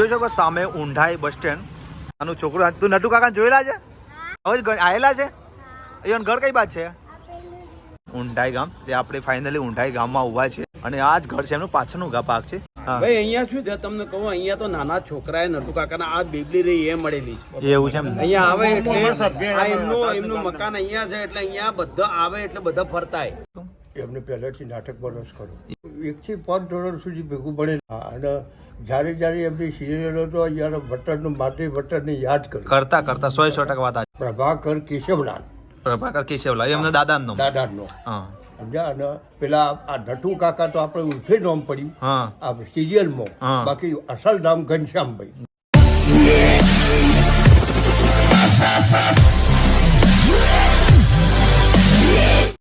જોઈ શકો સામે ઊંઢાઈ બસ સ્ટેન્ડ. આનું છોકરો તું નટુ કાકા જોયેલા છે? હવે જ આયેલા છે? અહીંયાનું ઘર કઈ બાજુ છે? ઊંઢાઈ ગામ. તે આપણે ફાઇનલી ઊંઢાઈ ગામમાં ઊભા છે અને આ જ ઘર છે એમનું પાછળનું ગા પાક છે. ભાઈ અહીંયા શું છે? તમને કહું અહીંયા તો નાના છોકરાએ નટુ કાકાના આ બેબલી રહી એ મળેલી એવું છે અહીંયા આવે એટલે આ એમનું એમનું મકાન અહીંયા છે એટલે અહીંયા બધા આવે એટલે બધા ફરતાય. એમને પહેલેથી નાટક બરોસ કરો એકથી પાંચ ધોરણ સુધી ભેગું પડે અને જ્યારે જ્યારે એમની સિરિયલો તો અહીંયા ભટ્ટરનું માટી ભટ્ટરને યાદ કરી. કરતા કરતા સો સો ટકા વાત પ્રભાકર કેશવલાલ. પ્રભાકર કેશવલાલ એમના દાદાનો. દાદાનો. હા. સમજ્યા? અને પેલા આ નટુ કાકા તો આપણે ઉર્ફે નોમ પડ્યું હા. આ સિરિયલમાં હા. બાકી અસલ નામ ઘનશ્યામભાઈ.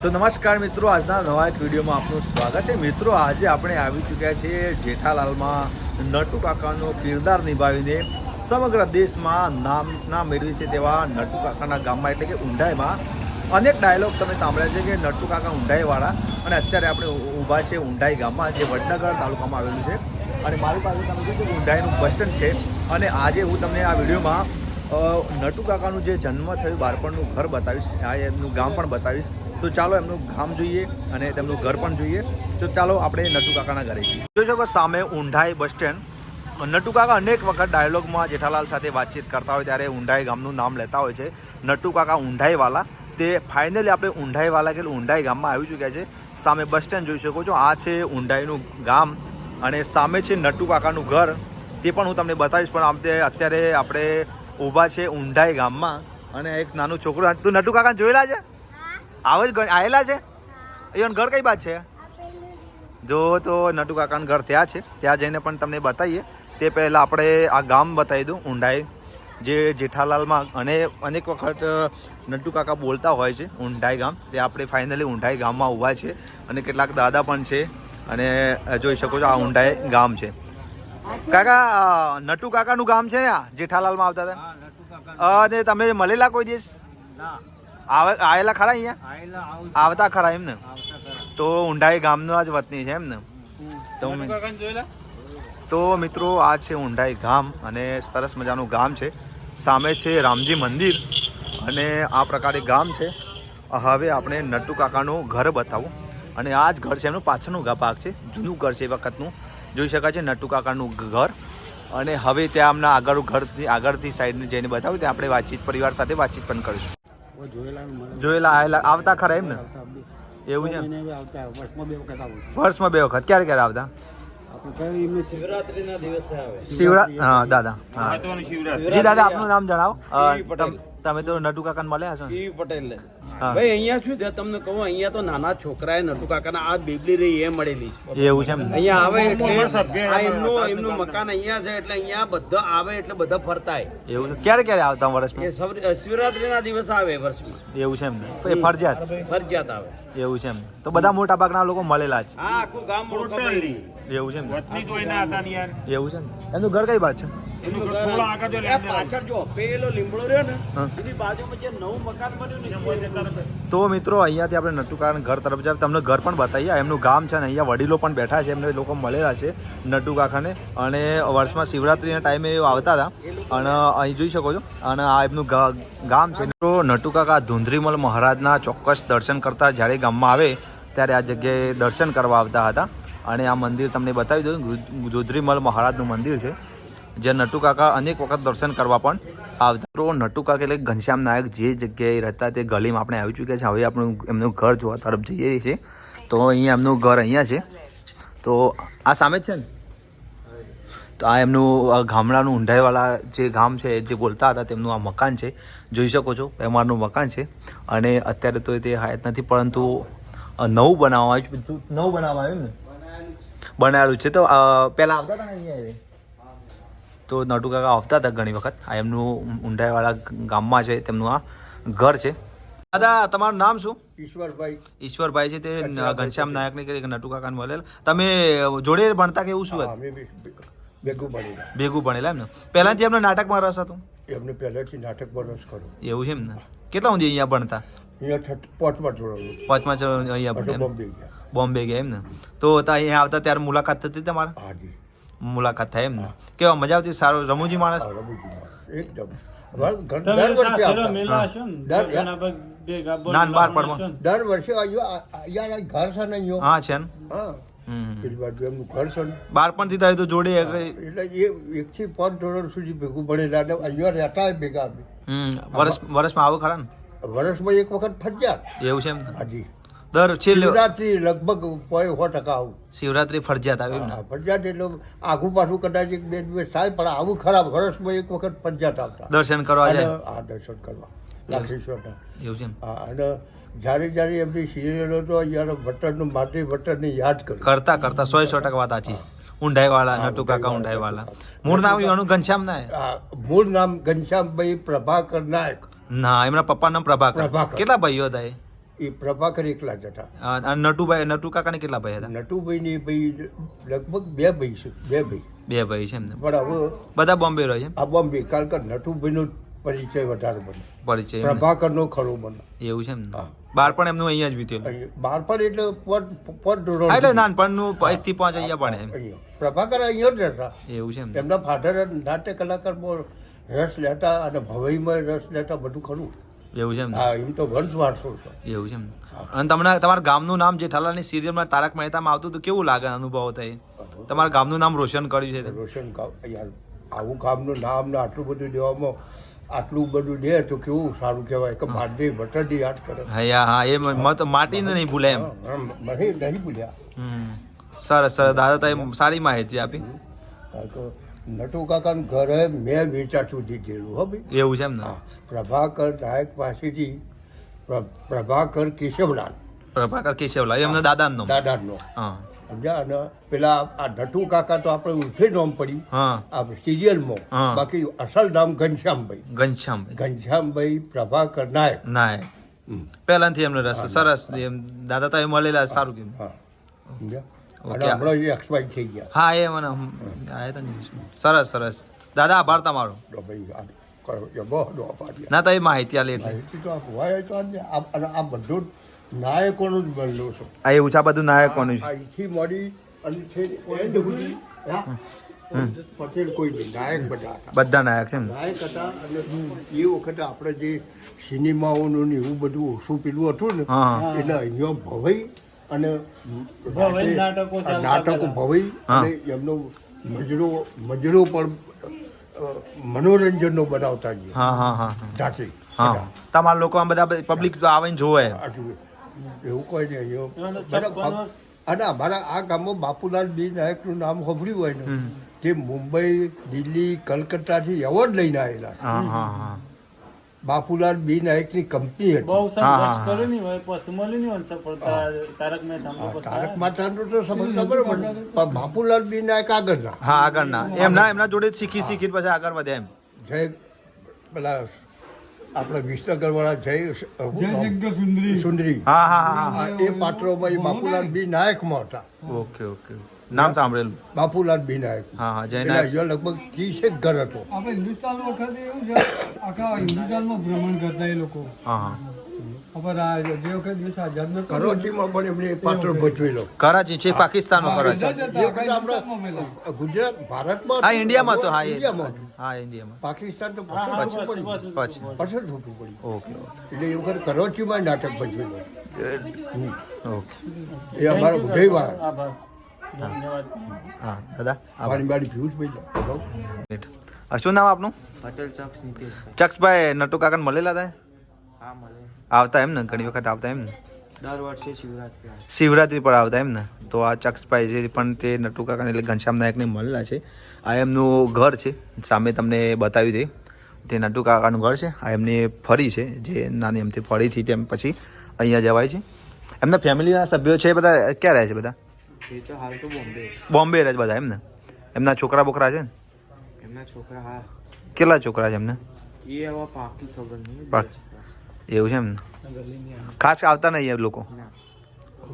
તો નમસ્કાર મિત્રો, આજના નવા એક વિડીયોમાં આપનું સ્વાગત છે. મિત્રો, આજે આપણે આવી ચૂક્યા છીએ જેઠાલાલમાં નટુ કાકાનો કિરદાર નિભાવીને સમગ્ર દેશમાં નામ ના મેળવી છે તેવા નટુ કાકાના ગામમાં, એટલે કે ઊંડાઈમાં. અનેક ડાયલોગ તમે સાંભળ્યા છે કે નટુ કાકા ઊંડાઈવાળા અને અત્યારે આપણે ઊભા છે ઊંડાઈ ગામમાં, જે વડનગર તાલુકામાં આવેલું છે. અને મારી પાસે તમે જોયું કે ઊંડાઈનું બસ સ્ટેન્ડ છે. અને આજે હું તમને આ વિડીયોમાં નટુ કાકાનું જે જન્મ થયું, બાળપણનું ઘર બતાવીશ, આ એમનું ગામ પણ બતાવીશ. તો ચાલો એમનું ગામ જોઈએ અને તેમનું ઘર પણ જોઈએ. તો ચાલો આપણે નટુ કાકાના ઘરે જઈએ. જોઈ શકો સામે ઊંઢાઈ બસ સ્ટેન્ડ. નટુ કાકા અનેક વખત ડાયલોગમાં જેઠાલાલ સાથે વાતચીત કરતા હોય ત્યારે ઊંઢાઈ ગામનું નામ લેતા હોય છે. નટુ કાકા ઊંઢાઈવાલા તે ફાઇનલી આપણે ઊંઢાઈવાલા કે ઊંઢાઈ ગામમાં આવી ચૂક્યા છે. સામે બસ સ્ટેન્ડ જોઈ શકો છો. આ છે ઊંઢાઈનું ગામ અને સામે છે નટુ કાકાનું ઘર. તે પણ હું તમને બતાવીશ, પણ આમ તે અત્યારે આપણે ઊભા છે ઊંઢાઈ ગામમાં. અને એક નાનું છોકરો. તું નટુ કાકા જોયેલા છે? આવે જ આવેલા આયેલા છે? એનું ઘર કઈ બાજુ છે? જો. તો નટુ કાકાનું ઘર ત્યાં છે. ત્યાં જઈને પણ તમને બતાવીએ. તે પહેલાં આપણે આ ગામ બતાવી દઉં ઊંડાઈ. જે જેઠાલાલમાં અને અનેક વખત નટુ કાકા બોલતા હોય છે ઊંઢાઈ ગામ. તે આપણે ફાઇનલી ઊંઢાઈ ગામમાં ઊભા છે અને કેટલાક દાદા પણ છે અને જોઈ શકો છો આ ઊંઢાઈ ગામ છે. કાકા નટુ કાકાનું ગામ છે ને આ? જેઠાલાલમાં આવતા હતા? અને તમે મળેલા કોઈ દિવસ? આવે આવેલા ખરા અહીંયા? આવતા ખરા એમ ને તો ઊંઢાઈ ગામનો જ વતની છે એમ ને તો તો મિત્રો આ છે ઊંઢાઈ ગામ અને સરસ મજાનું ગામ છે. સામે છે રામજી મંદિર અને આ પ્રકારે ગામ છે. હવે આપણે નટુ કાકાનું ઘર બતાવું. અને આ જ ઘર છે એમનું પાછળનું ભાગ છે. જૂનું ઘર છે એ વખતનું. જોઈ શકાય છે નટુ કાકાનું ઘર. અને હવે ત્યાં આમના આગળ ઘરથી આગળથી સાઈડને જઈને બતાવ્યું ત્યાં આપણે વાતચીત પરિવાર સાથે વાતચીત પણ કરીશું. જોયેલા આવેલા આવતા ખરા એમ ને એવું છે વર્ષમાં બે વખત. ક્યારે ક્યારે આવતા? શિવરાત્રીના શિવરા હા દાદા હા. જી દાદા આપનું નામ જણાવો. તમ- તો નટુ કાકાને મળ્યા છો? ઈ પટેલ ને ભાઈ અહીંયા શું છે? તમને કહું અહીંયા તો નાના છોકરાએ નટુ કાકાના આ બેબલી રહી એ મળેલી એવું છે અહીંયા આવે એટલે આ એમનું એમનું મકાન અહીંયા છે એટલે અહીંયા બધા આવે એટલે બધા ફરતાય. એવું છે? ક્યારે ક્યારે આવતા એ વર્ષમાં શિવરાત્રીના દિવસ આવે વર્ષમાં. એવું છે એમ એ ફરજિયાત? ફરજિયાત આવે. એવું છે એમ. તો બધા મોટા ભાગના લોકો મળેલા છે આખું ગામ મોટું એવું છે એમ એવું છે ને? એમનું ઘર કઈ બાજુ છે? એમનું એનું ઘર થોડા આગળ જો આ લેન્ડર પાછળ જો પેલો લીમડો રહ્યો ને હા. એની બાજુમાં જે નવું મકાન બન્યું ને એ એમનું. તો મિત્રો અહીંયાથી આપણે નટુ ઘર તરફ જાય. તમને ઘર પણ બતાવીએ. એમનું ગામ છે અને અહીંયા વડીલો પણ બેઠા છે. એમને લોકો મળેલા છે નટુ કાકાને અને વર્ષમાં શિવરાત્રીના ટાઈમે એ આવતા હતા. અને અહીં જોઈ શકો છો. અને આ એમનું ગામ છે. તો નટુ કાકા ધુંધરીમલ મહારાજના ચોક્કસ દર્શન કરતા જ્યારે ગામમાં આવે ત્યારે આ જગ્યાએ દર્શન કરવા આવતા હતા. અને આ મંદિર તમને બતાવી દઉં. ધુંધરીમલ મહારાજનું મંદિર છે. જે નટુકાકા અનેક વખત દર્શન કરવા પણ આવતા. તો નટુકાકા એટલે ઘનશ્યામ નાયક જે જગ્યાએ રહેતા તે ગલીમાં આપણે આવી ચૂક્યા છે હવે આપણું એમનું ઘર જોવા તરફ જઈએ છીએ. તો અહીંયા એમનું ઘર અહીંયા છે. તો આ સામે છે ને? તો આ એમનું ગામડાનું ઊંઢાઈવાળા જે ગામ છે, જે બોલતા હતા તેમનું આ મકાન છે. જોઈ શકો છો એમારનું મકાન છે. અને અત્યારે તો તે હાયત નથી, પરંતુ નવું બનાવવામાં આવ્યું નવું બનાવવામાં આવ્યું ને બનાવેલું છે. તો પહેલાં આવતા હતા ને અહીંયા? તો નટુ કાકા આવતા હતા ઘણી વખત. આ એમનું ઊંડાઈવાળા ગામમાં છે તેમનું આ ઘર છે. દાદા તમારું નામ શું? ઈશ્વરભાઈ. ઈશ્વરભાઈ છે તે ઘનશ્યામ નાયકને કે નટુ કાકાને મળેલ. તમે જોડે ભણતા કે એવું શું ભેગું ભણેલા. ભેગું ભણેલા એમ ને? પહેલાંથી એમને નાટકમાં રસ હતો? એમને પહેલાથી નાટક રસ કરો એવું છે એમ ને? કેટલા સુધી અહીંયા ભણતા? અહીંયા પાંચમા ધોરણ પાંચમા અહીંયા બોમ્બે ગયા. બોમ્બે ગયા એમ ને? તો તો અહીંયા આવતા ત્યારે મુલાકાત થતી તમારા? હાજી મુલાકાત થાય એમ ને. કેવા મજા આવતી? સારો રમૂજી માણસ? એકદમ. અમારું ઘર તમે દર વર્ષે ઘર છે ને હા છે એમનું છે થાય તો જોડે એટલે એ એકથી પાંચ ધોરણ સુધી ભેગું ભણેલા અહીંયા રહેતા ભેગા વર્ષ વર્ષમાં આવો ખરા ને? વર્ષમાં એક વખત ફરજિયાત એવું છે એમ હાજી. દર છેલ્લે શિવરાત્રી લગભગ કોઈ સો ટકા આવું. શિવરાત્રી ફરજિયાત આવી ને? ફરજિયાત એટલે આઘું પાછું કદાચ એક બે દિવસ થાય પણ આવું ખરાબ વર્ષમાં એક વખત ફરજિયાત આવતા. દર્શન કરવા જાય? હા દર્શન કરવા. લાખેશ્વરના એવું છે હા અને જ્યારે જ્યારે એમની સિરિયલો તો અહીંયા ભટ્ટરનું માટી ભટ્ટરને યાદ કર્યું. કરતા કરતા સો સો ટકા વાત સાચી. ઊંડાઈ વાળા નટુ કાકા ઊંડાઈ વાળા મૂળ નામ એનું ઘનશ્યામ ના મૂળ નામ ઘનશ્યામભાઈ પ્રભાકર નાયક. ના એમના પપ્પા નામ પ્રભાકર. પ્રભાકર. કેટલા ભાઈઓ હતા એ? એ પ્રભાકર એકલા જ હતા. અને નટુભાઈ નટુ કાકા ને કેટલા ભાઈ હતા? નટુભાઈ ને ભાઈ લગભગ બે ભાઈ છે બે ભાઈ. બે ભાઈ છે એમને પણ હવે બધા બોમ્બે રહે છે આ બોમ્બે કારણ કે નટુભાઈ નો પરિચય વધારે બને. પરિચય. પ્રભાકર નો ખરો બને. એવું છે એમને. બાળપણ એમનું અહીંયા જ વીત્યું બાળપણ એટલે પોત પોત ધોરણ એટલે. નાનપણનું એક થી પાંચ અહીંયા પણ પ્રભાકર અહીંયા જ હતા એવું છે એમના ફાધર નાટ્ય કલાકાર રસ લેતા અને ભવાઈમાં રસ લેતા બધું ખરું. એવું છે એમને હા એમ તો વંશ વારસો છે એવું છે એમ અને તમને તમારા ગામનું નામ જેઠાલાલની સિરિયલમાં તારક મહેતામાં આવતું તો કેવું લાગે અનુભવ થાય? તમારા ગામનું નામ રોશન કર્યું છે રોશન યાર આવું ગામનું નામ ને આટલું બધું દેવામાં આટલું બધું દે તો કેવું સારું કહેવાય? કે માટી ભટ્ટરજી યાદ કરે. હા હા એ મત માટીને નહીં ભૂલે એમ. નહીં ભૂલ્યા. હમ. સરસ સરસ. દાદા તાએ સારી માહિતી આપી. નટુ કાકાનું ઘરે મેં વેચા સુધી જેલું હો ભાઈ. એવું છે એમ ને? પ્રભાકર નાયક પાસેથી પ્રભાકર કેશવલાલ. પ્રભાકર કેશવલાલ એમના દાદાનો દાદાનો હા. સમજ્યા? અને પેલા આ નટુ કાકા તો આપણે ઉર્ફે નામ પડ્યું હા. આ સિરિયલમાં. હા. બાકી અસલ નામ ઘનશ્યામભાઈ. ઘનશ્યામભાઈ. ઘનશ્યામભાઈ પ્રભાકર નાયક. નાયક. એ. પહેલાથી એમને રસ સરસ એમ દાદા તો મળેલા સારું કેમ. સમજ્યા? હમણાં જે એક્સપાયર થઈ ગયા. હા એ મને સરસ સરસ. દાદા આભાર તમારો. ભાઈ ના તો એ માહિતી આલી એટલે. આ બધું જ નાયકોનું જ બનેલું છે. આ એવું છે બધું નાયકોનું છે. અહીંથી મળી અને છે એન્ડ સુધી પટેલ કોઈ નહીં નાયક બધા બધા નાયક છે નાયક હતા અને એ વખતે આપણે જે સિનેમાઓનું ને એવું બધું ઓછું પેલું હતું ને એટલે અહીંયા ભવાઈ અને નાટકો ભવિ ભવાઈ અને એમનો મજરો મજરો પણ મનોરંજનનો બનાવતા જ હા હા હા. જાતે. હા. તમારા લોકો બધા પબ્લિક તો આવીને જોવે. એવું કોઈ નહીં અને અમારા આ ગામમાં બાપુલાલ બી નાયકનું નામ સાંભળ્યું હોય ને જે મુંબઈ દિલ્હી કલકત્તાથી એવોર્ડ લઈને આવેલા. હા હા હા. બાપુલાલ બી નાયકની કંપની હતી. બહુ સરસ કર્યો નહીં હોય પછી મળી નહીં સફળતા તારક મહેતા તારક માતાનું તો સમજ બરોબર પણ બાપુલાલ બી નાયક આગળના હા આગળના એમના એમના જોડે શીખી શીખી પછી આગળ વધ્યા એમ. જય પેલા આપણે વિસનગર વાળા જય સુંદરી. સુંદરી. હા હા હા. હા, એ પાત્રોમાં એ બાપુલાલ બી નાયકમાં હતા. Okay okay. નામ સાંભળેલું. બાપુલાલ બિનાયક હા હા જય નાયક લગભગ ત્રીસેક ઘર હતો. આપણે હિન્દુસ્તાન વખતે એવું છે આખા હિન્દુસ્તાનમાં ભ્રમણ કરતા એ લોકો. હા હા. કરોચીમાં પણ એમને પાત્ર ભજવેલો. કરાચી છે પાકિસ્તાન. ગુજરાત ભારતમાં હા ઇન્ડિયામાં તો હા એ ઇન્ડિયામાં. હા ઇન્ડિયામાં. પાકિસ્તાન તો પછી પછી- પડ્યું. પછી- પછી. પાછળ પડ્યું. ઓકે એટલે એ વખત કરોચીમાં નાટક ભજવેલો. ઓકે. એ અમારો ઉદયવાળા હા. દાદા શું નામ આપનું? પટેલ ચોક્સ ચક્ષભાઈ નટુ કાકાને મળેલા હતા આવતા એમ ને ઘણી વખત આવતા એમ ને? દર વર્ષે શિવરાત્રી શિવરાત્રી પર આવતા એમ ને? તો આ ચક્ષભાઈ છે પણ તે નટુ કાકાને એટલે ઘનશ્યામ નાયકને મળેલા છે. આ એમનું ઘર છે. સામે તમને બતાવી દે તે નટુ કાકાનું ઘર છે. આ એમની ફરી છે. જે નાની એમથી ફરીથી તેમ પછી અહીંયા જવાય છે. એમના ફેમિલીના સભ્યો છે એ બધા ક્યાં રહે છે બધા? એ તો હાલ તો બોમ્બે. બોમ્બે રહે છે બધા એમ ને એમના છોકરા બોકરા છે ને? એમના છોકરા હા. કેટલા છોકરા છે એમને? એ હવે પાકી ખબર નહીં બે પાક- છોકરા એવું છે એમ. ખાસ આવતા નહીં એ લોકો.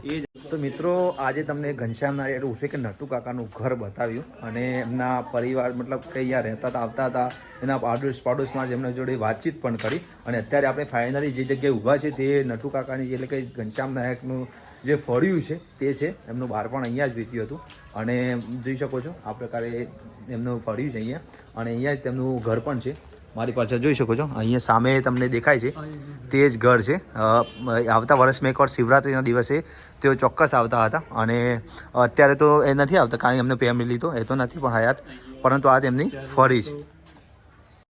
એ જ. તો મિત્રો આજે તમને ઘનશ્યામ નારી એટલે ઉર્ફે કે નટુ કાકાનું ઘર બતાવ્યું અને એમના પરિવાર મતલબ કે અહીંયા રહેતા હતા આવતા હતા એના પાડોશ પાડોશમાં જ એમના જોડે વાતચીત પણ કરી અને અત્યારે આપણે ફાઇનલી જે જગ્યાએ ઊભા છે તે નટુ કાકાની એટલે કે ઘનશ્યામ નાયકનું જે ફળ્યું છે તે છે, એમનું બાળપણ અહીંયા જ વીત્યું હતું. અને જોઈ શકો છો, આ પ્રકારે એમનું ફળ્યું છે અહીંયા. અને અહીંયા જ તેમનું ઘર પણ છે. મારી પાસે જોઈ શકો છો, અહીંયા સામે તમને દેખાય છે, તે જ ઘર છે. આવતા વર્ષમાં એકવાર શિવરાત્રિના દિવસે તેઓ ચોક્કસ આવતા હતા. અને અત્યારે તો એ નથી આવતા, કારણ કે એમને ફેમિલી તો એ તો નથી, પણ હયાત. પરંતુ આ તેમની ફરી છે.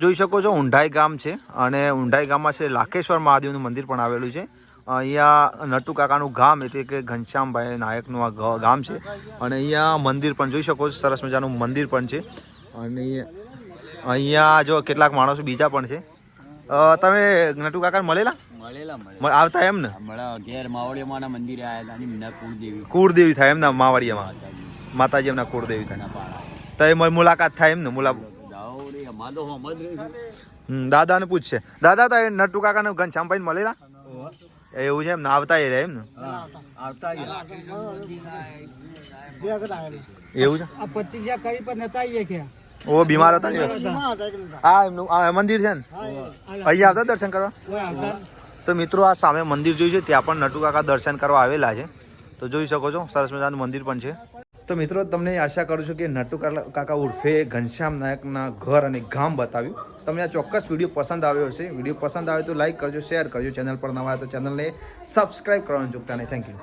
જોઈ શકો છો, ઊંઢાઈ ગામ છે. અને ઊંઢાઈ ગામમાં છે, લાખેશ્વર મહાદેવનું મંદિર પણ આવેલું છે. અહીંયા નટુ કાકાનું ગામ એટલે કે ઘનશ્યામભાઈ નાયકનું આ ગામ છે. અને અહીંયા મંદિર પણ જોઈ શકો છો સરસ મજાનું મંદિર પણ છે. અને અહીંયા જો કેટલાક માણસો બીજા પણ છે. તમે નટુ કાકા મળેલા? મળેલા આવતા એમ ને ઘેર મંદિરે આવ્યા કુળદેવી. કુળદેવી થાય એમના માવડિયામાં. માતાજી. એમના કુળદેવી થાય. તો એ મુલાકાત થાય એમ ને મુલા દાવડી અમાર તો હમ જ રહીશું હમ, દાદાને પૂછશે દાદા તો એ નટુ કાકાને ઘનશ્યામભાઈ મળેલા? એવું છે એમ ને? આવતા એ રહે એમ ને? આવતા એવું છે? આ પતિજા કરી પણ નતા આવીએ કે ઓ બીમાર હતા ને આ એમનું આ મંદિર છે ને? અહીંયા આવતા દર્શન કરવા? તો મિત્રો આ સામે મંદિર જોયું છે ત્યાં પણ નટુ કાકા દર્શન કરવા આવેલા છે. તો જોઈ શકો છો સરસ મજાનું મંદિર પણ છે. તો મિત્રો, તમને આશા કરું છું કે નટુ કાકા ઉર્ફે ઘનશ્યામ નાયકના ઘર અને ગામ બતાવ્યું. તમને આ ચોક્કસ વીડિયો પસંદ આવ્યો હશે. વીડિયો પસંદ આવે તો લાઈક કરજો, શેર કરજો. ચેનલ પર નવા તો ચેનલને સબસ્ક્રાઈબ કરવાનું ચૂકતા નહીં. Thank you